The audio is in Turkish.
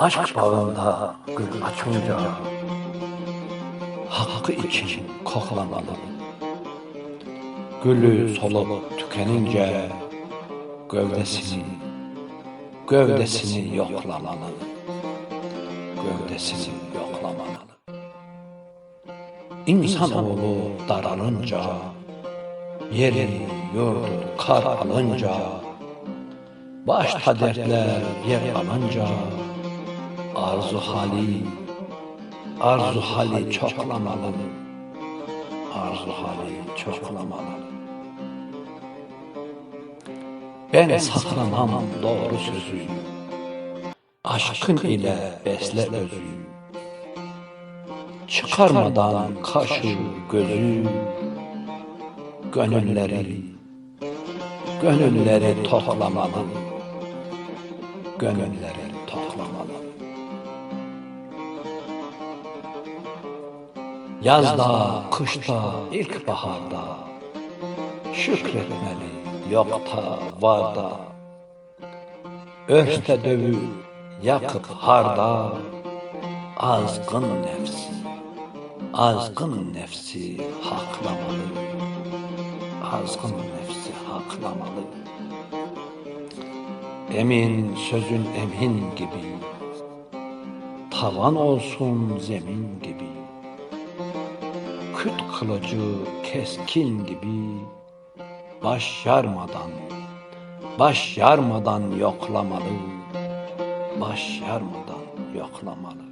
aşk bağında gül açınca Hakkı için koklamalı Gülü solup tükenince Gövdesini Gövdesini yoklamalı Gövdesini yoklamalı İnsanoğlu daralınca Yeri yurdu kar alınca Başta dertler yer alınca Arzu hali Arzu hali çoklamalı. Arzu hali çoklamalı. Ben saklamam doğru sözü. Aşkın ile besle özü. Çıkarmadan kaşı gözü. Gönülleri Gönülleri toklamalı Gönülleri Yazda, kışta, ilkbaharda. Şükretmeli yokta, varda. Örste dövü, yakıp harda. Azgın nefsi, azgın nefsi haklamalı. Azgın nefsi haklamalı. Emin sözün emin gibi. Tavan olsun zemin gibi Küt kılıcı keskin gibi Baş yarmadan Baş yarmadan yoklamalı Baş yarmadan yoklamalı